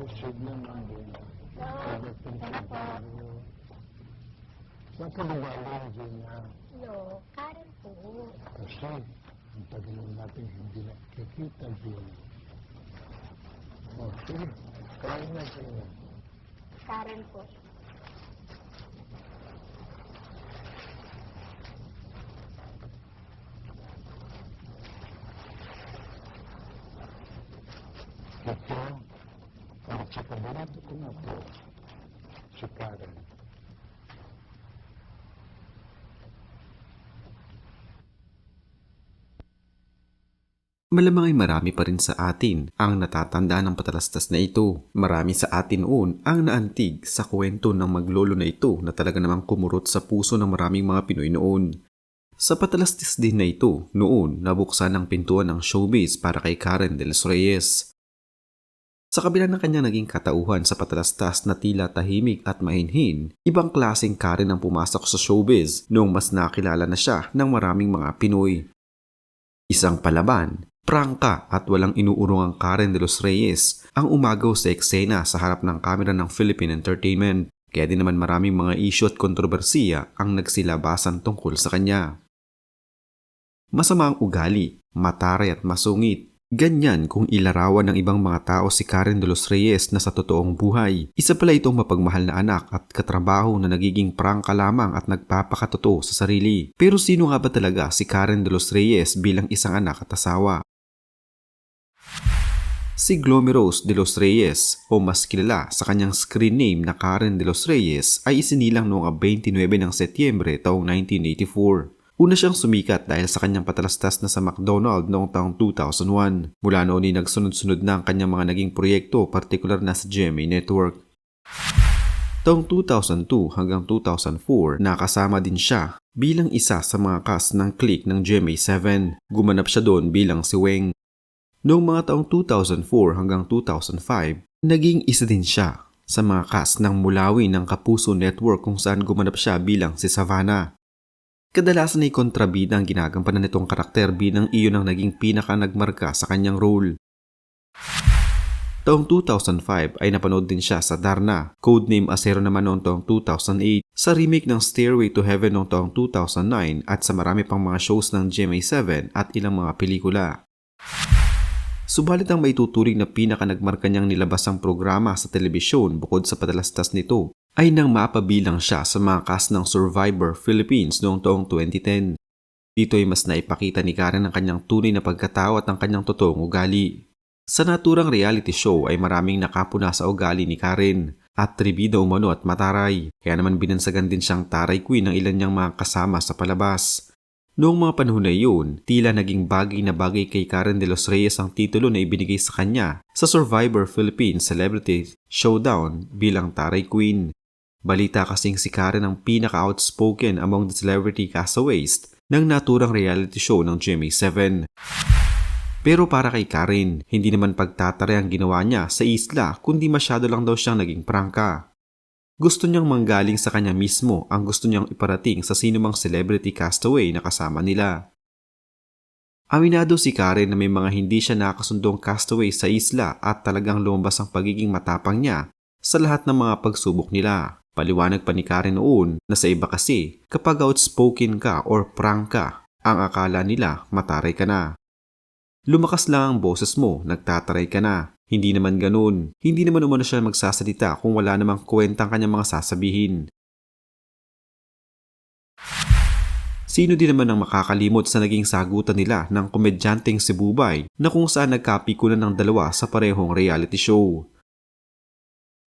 Receive ng ambula. So, sana po. Saan ka lumalang, Gina? No, Karen po. Kasi, ang tagal na natin hindi nakikita, Gina. Okay. Kaya na, Gina. Karen po. Ito, ko na po, si Karen. Malamang ay marami pa rin sa atin ang natatanda ng patalastas na ito. Marami sa atin noon ang naantig sa kwento ng maglolo na ito na talaga namang kumurot sa puso ng maraming mga Pinoy noon. Sa patalastas din na ito, noon nabuksan ang pintuan ng showbiz para kay Karen de los Reyes. Sa kabila ng kanyang naging katauhan sa patalastas na tila tahimik at mahinhin, ibang klaseng Karen ang pumasok sa showbiz noong mas nakilala na siya ng maraming mga Pinoy. Isang palaban, prangka at walang inuurungang Karen de los Reyes ang umagaw sa eksena sa harap ng kamera ng Philippine Entertainment. Kaya din naman maraming mga issue at kontrobersiya ang nagsilabasan tungkol sa kanya. Masama ang ugali, mataray at masungit. Ganyan kung ilarawan ng ibang mga tao si Karen de los Reyes na sa totoong buhay. Isa pala itong mapagmahal na anak at katrabaho na nagiging prangka lamang at nagpapakatotoo sa sarili. Pero sino nga ba talaga si Karen de los Reyes bilang isang anak at asawa? Si Glomeros de los Reyes o mas kilala sa kanyang screen name na Karen de los Reyes ay isinilang noong 29 ng Setyembre taong 1984. Una siyang sumikat dahil sa kanyang patalastas na sa McDonald noong taong 2001. Mula noon ay nagsunod-sunod na ang kanyang mga naging proyekto, partikular na sa GMA Network. Taong 2002 hanggang 2004, nakasama din siya bilang isa sa mga cast ng click ng GMA7. Gumanap siya doon bilang si Weng. Noong mga taong 2004 hanggang 2005, naging isa din siya sa mga cast ng Mulawi ng Kapuso Network kung saan gumanap siya bilang si Savannah. Kadalasan ay kontrabida ang ginagampanan nitong karakter bilang iyon ang naging pinaka nagmarka sa kanyang role. Taong 2005 ay napanood din siya sa Darna, codename Asero naman noong taong 2008, sa remake ng Stairway to Heaven noong taong 2009 at sa marami pang mga shows ng GMA7 at ilang mga pelikula. Subalit ang maituturing na pinaka nagmarka niyang nilabasang programa sa telebisyon bukod sa padalastas nito ay nang mapabilang siya sa mga cast ng Survivor Philippines noong taong 2010. Dito ay mas naipakita ni Karen ang kanyang tunay na pagkatao at ang kanyang totoong ugali. Sa naturang reality show ay maraming nakapuna sa ugali ni Karen at tribida umano at mataray. Kaya naman binansagan din siyang taray queen ng ilan niyang mga kasama sa palabas. Noong mga panahon na iyon, tila naging bagay na bagay kay Karen de los Reyes ang titulo na ibinigay sa kanya sa Survivor Philippines Celebrity Showdown bilang Taray Queen. Balita kasing si Karen ang pinaka-outspoken among the celebrity castaways ng naturang reality show ng GMA7. Pero para kay Karen, hindi naman pagtatare ang ginawa niya sa isla kundi masyado lang daw siyang naging prangka. Gusto niyang manggaling sa kanya mismo ang gusto niyang iparating sa sinumang celebrity castaway na kasama nila. Aminado si Karen na may mga hindi siya nakasundong castaway sa isla at talagang lumabas ang pagiging matapang niya sa lahat ng mga pagsubok nila. Paliwanag pa ni Karen noon na sa iba kasi kapag outspoken ka or prank ka, ang akala nila mataray ka na. Lumakas lang ang boses mo, nagtataray ka na. Hindi naman ganun. Hindi naman umano siya magsasalita kung wala namang kwentang kanyang mga sasabihin. Sino din naman ang makakalimot sa naging sagutan nila ng komedyanteng si Bubay na kung saan nagkapikunan ng dalawa sa parehong reality show.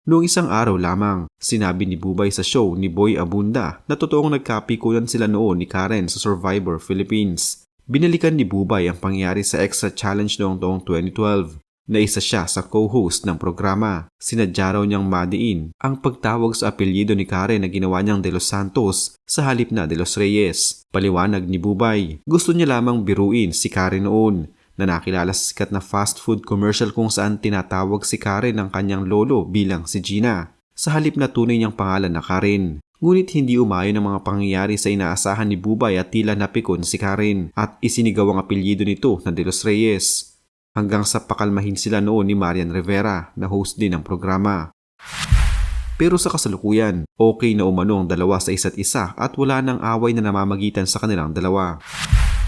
Noong isang araw lamang, sinabi ni Bubay sa show ni Boy Abunda na totoong nagkapikunan sila noon ni Karen sa Survivor Philippines. Binalikan ni Bubay ang pangyari sa Extra Challenge noong taong 2012 na isa siya sa co-host ng programa. Sinadya raw niyang madiin ang pagtawag sa apelyido ni Karen na ginawa niyang De Los Santos sa halip na De Los Reyes. Paliwanag ni Bubay, gusto niya lamang biruin si Karen noon na nakilala sa sikat na fast food commercial kung saan tinatawag si Karen ng kanyang lolo bilang si Gina. Sa halip na tunay niyang pangalan na Karen. Ngunit hindi umayon ang mga pangyayari sa inaasahan ni Bubay at tila napikon si Karen at isinigaw ang apelyido nito na De Los Reyes. hanggang sa pakalmahin sila noon ni Marian Rivera na host din ng programa. Pero sa kasalukuyan, okay na umano ang dalawa sa isa't isa at wala nang away na namamagitan sa kanilang dalawa.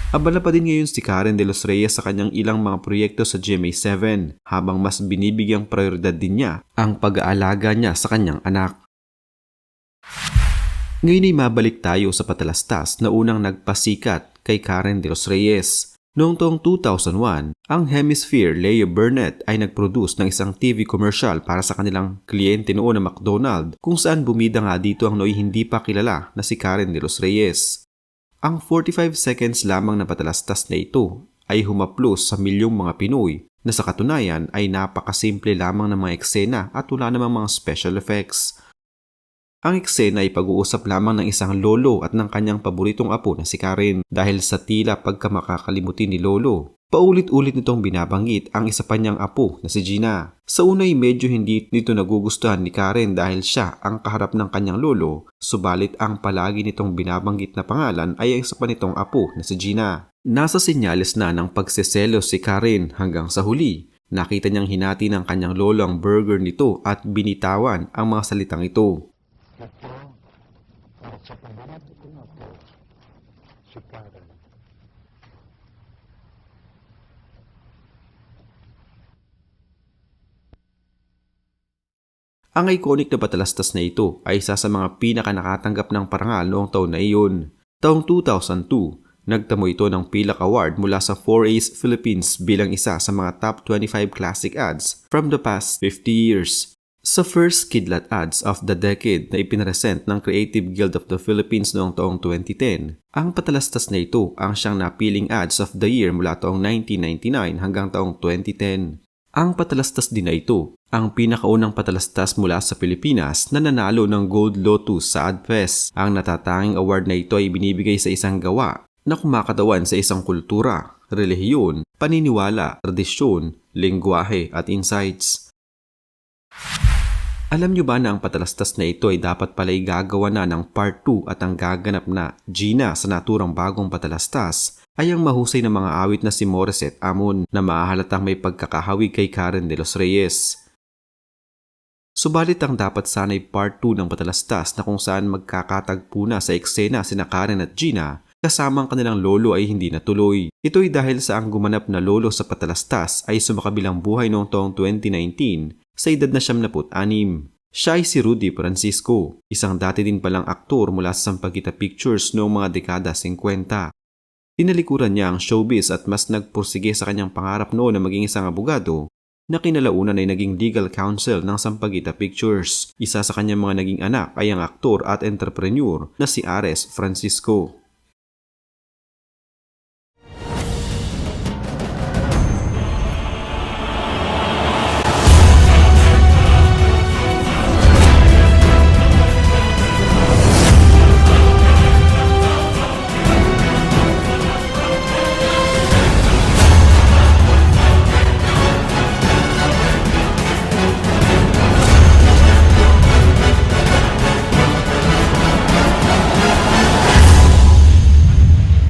Abala pa din ngayon si Karen De Los Reyes sa kanyang ilang mga proyekto sa GMA7 habang mas binibigyang prioridad din niya ang pag-aalaga niya sa kanyang anak. Ngayon ay mabalik tayo sa patalastas na unang nagpasikat kay Karen De Los Reyes. Noong taong 2001, ang Hemisphere Leo Burnett ay nag-produce ng isang TV commercial para sa kanilang kliyente noon na McDonald kung saan bumida nga dito ang noy hindi pa kilala na si Karen De Los Reyes. Ang 45 seconds lamang na patalastas na ito ay humaplos sa milyong mga Pinoy na sa katunayan ay napakasimple lamang ng mga eksena at wala namang mga special effects. Ang eksena ay pag-uusap lamang ng isang lolo at ng kanyang paboritong apo na si Karen dahil sa tila pagkamakakalimutin ni lolo. Paulit-ulit nitong binabanggit ang isa pa niyang apo na si Gina. Sa una ay medyo hindi nito nagugustuhan ni Karen dahil siya ang kaharap ng kanyang lolo, subalit ang palagi nitong binabanggit na pangalan ay ang isa pa nitong apo na si Gina. Nasa senyales na ng pagseselos si Karen hanggang sa huli. Nakita niyang hinati ng kanyang lolo ang burger nito at binitawan ang mga salitang ito. Ito, para sa paborito kong apo, si Karen. Ang iconic na batalastas na ito ay isa sa mga pinaka nakatanggap ng parangal noong taon na iyon. Taong 2002, nagtamo ito ng PILAC Award mula sa 4A's Philippines bilang isa sa mga top 25 classic ads from the past 50 years. Sa first kidlat ads of the decade na ipinresent ng Creative Guild of the Philippines noong taong 2010, ang patalastas na ito ang siyang napiling ads of the year mula taong 1999 hanggang taong 2010. Ang patalastas din na ito, ang pinakaunang patalastas mula sa Pilipinas na nanalo ng Gold Lotus sa AdFest. Ang natatanging award na ito ay binibigay sa isang gawa na kumakatawan sa isang kultura, relihiyon, paniniwala, tradisyon, lingwahe at insights. Alam nyo ba na ang patalastas na ito ay dapat pala'y gagawa na ng part 2 at ang gaganap na Gina sa naturang bagong patalastas ay ang mahusay na mga awit na si Morissette Amon na mahahalatang may pagkakahawig kay Karen de los Reyes. Subalit ang dapat sana'y part 2 ng patalastas na kung saan magkakatagpo na sa eksena sina Karen at Gina kasama ang kanilang lolo ay hindi natuloy. Ito ay dahil sa ang gumanap na lolo sa patalastas ay sumakabilang buhay noong taong 2019 sa edad na 76. Siya ay si Rudy Francisco, isang dati din palang aktor mula sa Sampaguita Pictures noong mga dekada 50. Tinalikuran niya ang showbiz at mas nagpursige sa kanyang pangarap noon na maging isang abogado na kinalaunan ay naging legal counsel ng Sampaguita Pictures. Isa sa kanyang mga naging anak ay ang aktor at entrepreneur na si Ares Francisco.